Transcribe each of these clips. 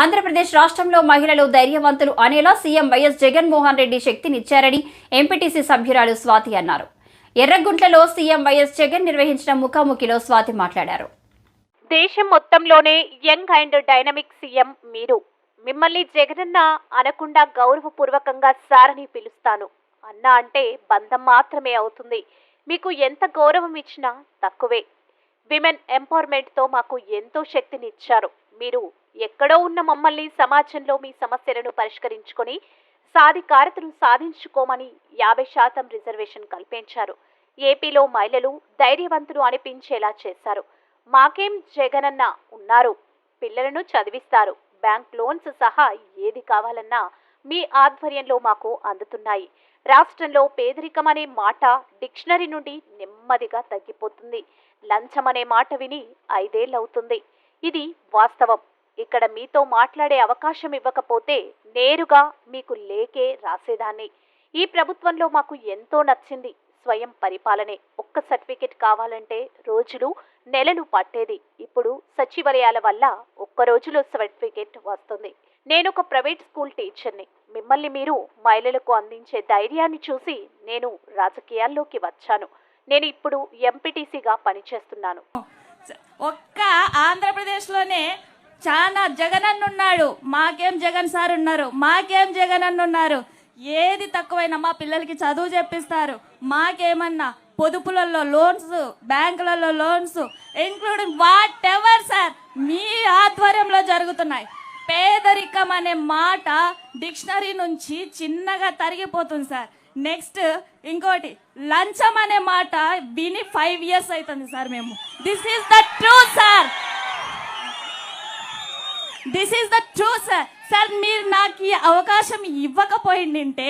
ఆంధ్రప్రదేశ్ రాష్ట్రంలో మహిళలు ధైర్యవంతులు అనేలా సీఎం వైఎస్ జగన్మోహన్ రెడ్డి శక్తినిచ్చారని ఎంపీటీసీ సభ్యురాలు స్వాతి అన్నారు. ఎర్రగుంట్లలో సీఎం వైఎస్ జగన్ నిర్వహించిన ముఖాముఖిలో స్వాతి మాట్లాడారు. దేశం మొత్తంలోనే యంగ్ అండ్ డైనమిక్ సీఎం మీరు. మిమ్మల్ని జగనన్న అనకుండా గౌరవపూర్వకంగా సారని పిలుస్తాను. అన్న అంటే బంధం మాత్రమే అవుతుంది. మీకు ఎంత గౌరవం ఇచ్చినా తక్కువే. విమెన్ ఎంపవర్మెంట్తో మాకు ఎంతో శక్తినిచ్చారు. మీరు ఎక్కడో ఉన్న మమ్మల్ని సమాజంలో మీ సమస్యలను పరిష్కరించుకొని సాధికారతను సాధించుకోమని యాభై శాతం రిజర్వేషన్ కల్పించారు. ఏపీలో మహిళలు ధైర్యవంతులు అనిపించేలా చేశారు. మాకేం జగనన్న ఉన్నారు పిల్లలను చదివిస్తారు బ్యాంక్ లోన్స్ సహా ఏది కావాలన్నా మీ ఆధ్వర్యంలో మాకు అందుతున్నాయి. రాష్ట్రంలో పేదరికం అనే మాట డిక్షనరీ నుండి నెమ్మదిగా తగ్గిపోతుంది. లంచం అనే మాట విని ఐదేళ్ళవుతుంది. ఇది వాస్తవం. ఇక్కడ మీతో మాట్లాడే అవకాశం ఇవ్వకపోతే నేరుగా మీకు లేకే రాసేదాన్ని. ఈ ప్రభుత్వంలో మాకు ఎంతో నచ్చింది స్వయం పరిపాలనే. ఒక్క సర్టిఫికెట్ కావాలంటే రోజులు నెలలు పట్టేది. ఇప్పుడు సచివాలయాల వల్ల ఒక్క రోజులో సర్టిఫికెట్ వస్తుంది. నేను ఒక ప్రైవేట్ స్కూల్ టీచర్ని. మిమ్మల్ని మీరు మహిళలకు అందించే ధైర్యాన్ని చూసి నేను రాజకీయాల్లోకి వచ్చాను. నేను ఇప్పుడు ఎంపీటీసీగా పనిచేస్తున్నాను. ఒక్క ఆంధ్రప్రదేశ్లోనే చాలా జగన్ అన్న ఉన్నాడు మాకేం జగన్ సార్ ఉన్నారు మాకేం జగన్ అన్న ఉన్నారు ఏది తక్కువైనా మా పిల్లలకి చదువు చెప్పిస్తారు. మాకేమన్నా పొదుపులలో లోన్స్ బ్యాంకులలో loans including whatever sir మీ ఆధ్వర్యంలో జరుగుతున్నాయి. పేదరికం అనే మాట డిక్షనరీ నుంచి చిన్నగా తరిగిపోతుంది సార్ నెక్స్ట్ ఇంకోటి లంచం అనే మాట విని ఫైవ్ ఇయర్స్ అవుతుంది సార్ మేము. This is the true sir this is the true sir sir మీరు నాకు ఈ అవకాశం ఇవ్వకపోయిండింటే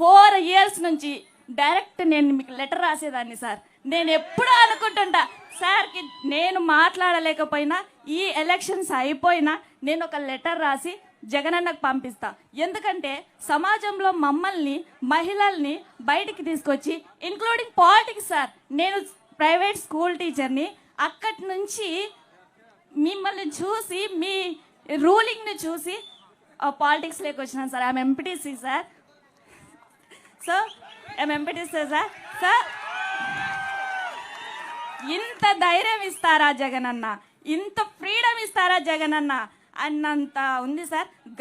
ఫోర్ ఇయర్స్ నుంచి డైరెక్ట్ నేను మీకు లెటర్ రాసేదాన్ని సార్ నేను ఎప్పుడూ అనుకుంటుంటా సార్కి నేను మాట్లాడలేకపోయినా ఈ ఎలక్షన్స్ అయిపోయినా నేను ఒక లెటర్ రాసి జగనన్నకు పంపిస్తా. ఎందుకంటే సమాజంలో మమ్మల్ని మహిళల్ని బయటికి తీసుకొచ్చి ఇంక్లూడింగ్ పాలిటిక్స్ సార్ నేను ప్రైవేట్ స్కూల్ టీచర్ని అక్కడి నుంచి మిమ్మల్ని చూసి మీ రూలింగ్ని చూసి పాలిటిక్స్లోకి వచ్చినాను sir. I'm MPTC sir so I'm MPTC sir sir ఇంత ధైర్యం ఇస్తారా జగనన్న? ఇంత ఫ్రీడమ్ ఇస్తారా జగనన్న? అన్నంత ఉంది సార్